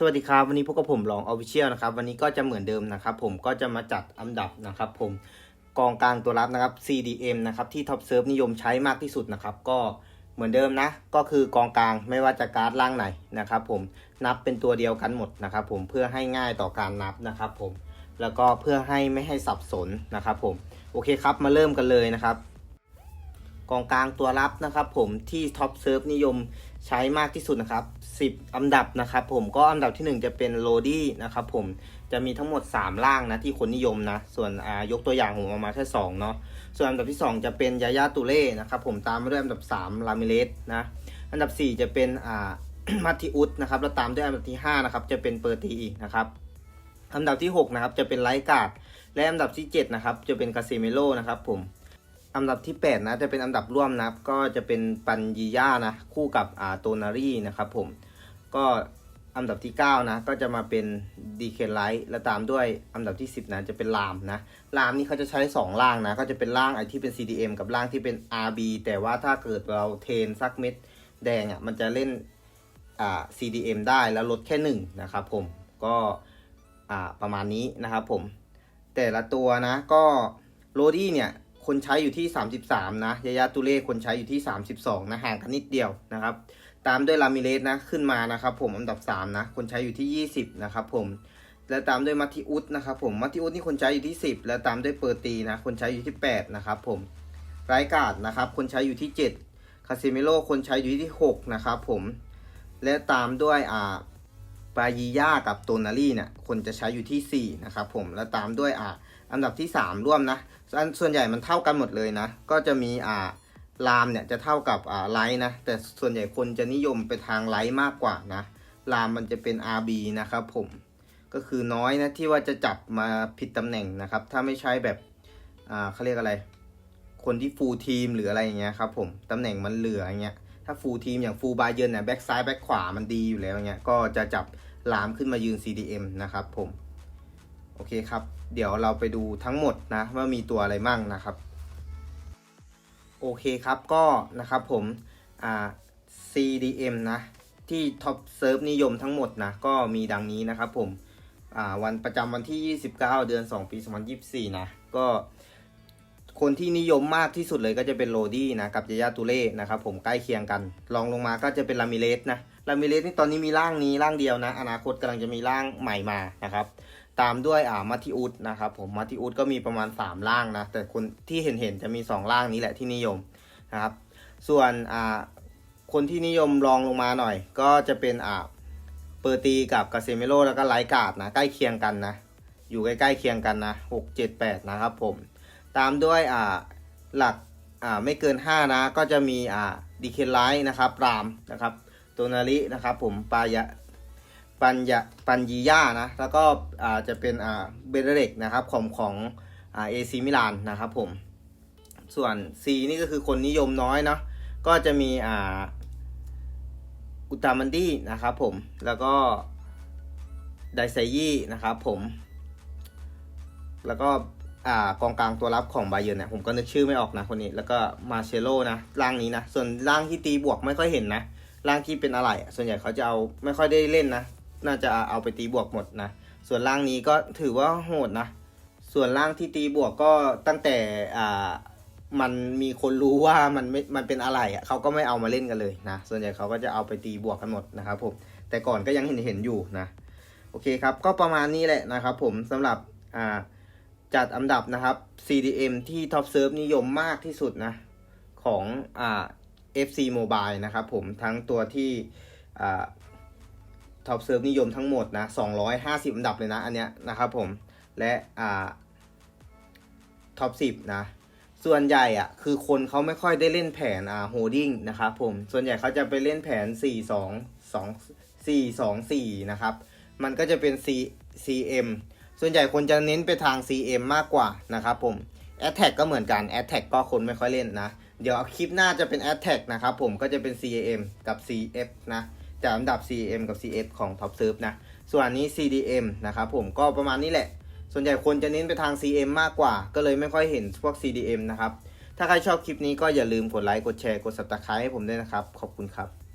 สวัสดีครับ วันนี้พบกับผมลองออฟฟิเชียลนะครับ วันนี้ก็จะเหมือนเดิมนะครับ ผมก็จะมาจัดอันดับนะครับผมกองกลางตัวรับนะครับ CDM นะครับที่ท็อปเซิร์ฟนิยมใช้มากที่สุดนะครับ ก็เหมือนเดิมนะ ก็คือกองกลางไม่ว่าจะการ์ดล่างไหนนะครับ ผมนับเป็นตัวเดียวกันหมดนะครับ ผมเพื่อให้ง่ายต่อการนับนะครับ ผมแล้วก็เพื่อให้ไม่ให้สับสนนะครับ ผมโอเคครับมาเริ่มกันเลยนะครับกองกลางตัวรับนะครับผมที่ท็อปเซิร์ฟนิยม ใช้มากที่สุดนะครับ 10 อันดับนะครับ ผมก็อันดับทีหนึ่1 จะเป็นโรดี้นะครับผมจะมีทั้งหมด3ล่างนะที่คนนิยมนะ ส่วนอ่ายกตัวอย่างผมเอามาแค่2เนาะส่วนอันดับที่ 2 จะเป็นยาย่าตูเล่นะครับผมตามมาด้วยอันดับ3ลามิเลสนะอันดับ 4 จะเป็นอ่ามัติอุสนะครับแล้วตามด้วยอันดับที่5นะครับจะเป็นเปอร์ตีนะครับอันดับที่6นะครับจะเป็นไลกาดและอันดับที่7นะครับจะเป็นคาเซเมโลนะครับผม อันดับที่ 8 นะ จะเป็นอันดับร่วมนะครับ ก็จะเป็นปัญญีย่านะ คู่กับอ่าโตนารีนะครับผม ก็อันดับที่ 9 นะ ก็จะมาเป็นดีเคไลท์และตามด้วยอันดับที่ 10 นะ จะเป็นลามนะลามนี่เขาจะใช้ 2 ล่างนะ ก็จะเป็นล่างไอที่เป็น CDM กับล่างที่เป็น RB แต่ว่าถ้าเกิดเราเทนสักเม็ดแดงอะ มันจะเล่นอ่า CDM ได้แล้วลดแค่ 1 นะครับผม ก็อ่าประมาณนี้นะครับผม แต่ละตัวนะ ก็โรดี้เนี่ย คนใช้อยู่ที่ 33 นะยายาตุเล่คนใช้อยู่ที่ 32 นะห่างกันนิดเดียวนะครับ ตามด้วยลามิเลสนะขึ้นมานะครับ ผมอันดับ 3 นะ คนใช้อยู่ที่ 20 นะครับผมแล้วตามด้วยมัติอุสนะครับผมมัติอุสนี่คนใช้อยู่ที่ 10 แล้วตามด้วยเปอร์ตีนะคนใช้อยู่ที่ 8 นะครับผมไรกาดนะครับ คนใช้อยู่ที่ 7 คาซิเมโลคนใช้อยู่ที่ 6 นะครับผมและตามด้วยอ่า ปายีย่ากับโตนารีเนี่ยคนจะใช้อยู่ที่ 4 นะครับผมแล้วตามด้วยอ่าอันดับที่ 3 ร่วมนะส่วนส่วนใหญ่มันเท่ากันหมดเลยนะ ก็จะมีอ่าลามเนี่ยจะเท่ากับอ่าไลท์นะ แต่ส่วนใหญ่คนจะนิยมไปทางไลท์มากกว่านะลามมันจะเป็น RB นะครับผมก็คือน้อยนะที่ว่าจะจับมาผิดตำแหน่งนะครับ ถ้าไม่ใช่แบบอ่าเขาเรียกอะไร คนที่ฟูลทีมหรืออะไรอย่างเงี้ยครับผมตำแหน่งมันเหลืออย่างเงี้ยถ้าฟูลทีมอย่างฟูลบาเยนเนี่ยแบ็กซ้ายแบ็กขวามันดีอยู่แล้วเงี้ยก็จะจับ ลามขึ้นมายืน CDM นะครับผมโอเคครับ เดี๋ยวเราไปดูทั้งหมดนะว่ามีตัวอะไรมั่งนะครับ โอเคครับก็นะครับผมอ่า CDM นะที่ท็อปเซิร์ฟนิยมทั้งหมดนะก็มีดังนี้นะครับผมอ่าวันประจำวันที่ 29 เดือน 2 ปี 2024 นะ ก็ คนที่นิยมมากที่สุดเลยก็จะเป็นโรดี้นะกับยายาตูเล่นะครับผมใกล้เคียงกันรองลงมาก็จะเป็นลามิเลสนะลามิเลสนี่ตอนนี้มีร่างนี้ร่างเดียวนะ อนาคตกำลังจะมีร่างใหม่มานะครับตามด้วยอ่ามัติอุสนะครับผมมัติอุสก็มีประมาณ3ล่างนะแต่คนที่เห็นเห็นๆจะมี2ล่างนี้แหละที่นิยมนะครับส่วนอ่าคนที่นิยมรองลงมาหน่อย ก็จะเป็นอ่าเปอร์ตีกับกาเซเมโลแล้วก็ไลกาดนะใกล้เคียงกันนะอยู่ใกล้ๆเคียงกันนะ6 7 8นะครับผม ตามด้วยอ่าหลักอ่าไม่เกิน 5 นะ ก็จะมีอ่าดีเคไลท์นะครับรามนะครับตัวนารินะครับผมปายะปัญญาปัญญีย่านะ แล้วก็อ่าจะเป็นอ่าเบเดเรกนะครับของของอ่าเอซีมิลานนะครับผม ส่วน C นี่ก็คือคนนิยมน้อยเนาะก็จะมีอ่าอุตามันดี้นะครับผม แล้วก็ไดไซยี่นะครับผม แล้วก็ อ่ากองกลางตัวรับของบาเยอร์เนี่ยผมก็นึกชื่อไม่ออกนะคนนี้ แล้วก็มาเชโลนะร่างนี้นะ ส่วนร่างที่ตีบวกไม่ค่อยเห็นนะร่างที่เป็นอะไร ส่วนใหญ่เขาจะเอาไม่ค่อยได้เล่นนะ น่าจะเอาไปตีบวกหมดนะ ส่วนร่างนี้ก็ถือว่าโหดนะ ส่วนร่างที่ตีบวกก็ตั้งแต่อ่ามันมีคนรู้ว่ามันไม่ มันเป็นอะไรอะเขาก็ไม่เอามาเล่นกันเลยนะ ส่วนใหญ่เขาก็จะเอาไปตีบวกกันหมดนะครับผม แต่ก่อนก็ยังเห็นเห็นอยู่นะ โอเคครับ ก็ประมาณนี้แหละนะครับผมสำหรับอ่า จัดอันดับนะครับ CDM ที่ท็อปเซิร์ฟนิยมมากที่สุดนะ ของอ่า FC Mobile นะครับผมทั้งตัวที่ท็อปเซิร์ฟนิยมทั้งหมดนะ 250 อันดับเลยนะอันเนี้ยนะครับผมและอ่าท็อป10 นะส่วนใหญ่อะคือคนเขาไม่ค่อยได้เล่นแผนอ่าโฮดดิ้งนะครับผมส่วนใหญ่เขาจะไปเล่นแผน 4 2 2 4 2 4 นะครับ มันก็จะเป็น C CM ส่วนใหญ่คนจะเน้นไปทาง CM มากกว่านะครับผม a t t a c ก็เหมือนกัน a t t a c ก็คนไม่ค่อยเล่นนะ เดี๋ยวคลิปหน้าจะเป็น a t t a c นะครับผมก็จะเป็น cm กับ CF นะจากอันดับ cm กับ CF ของ Top Serve นะ ส่วนอันนี้ CDM นะครับผมก็ประมาณนี้แหละ ส่วนใหญ่คนจะเน้นไปทาง CM มากกว่า ก็เลยไม่ค่อยเห็นพวก CDM นะครับ ถ้าใครชอบคลิปนี้ก็อย่าลืมกดไลค์ กดแชร์ กด subscribe ให้ผมด้วยนะครับ ขอบคุณครับ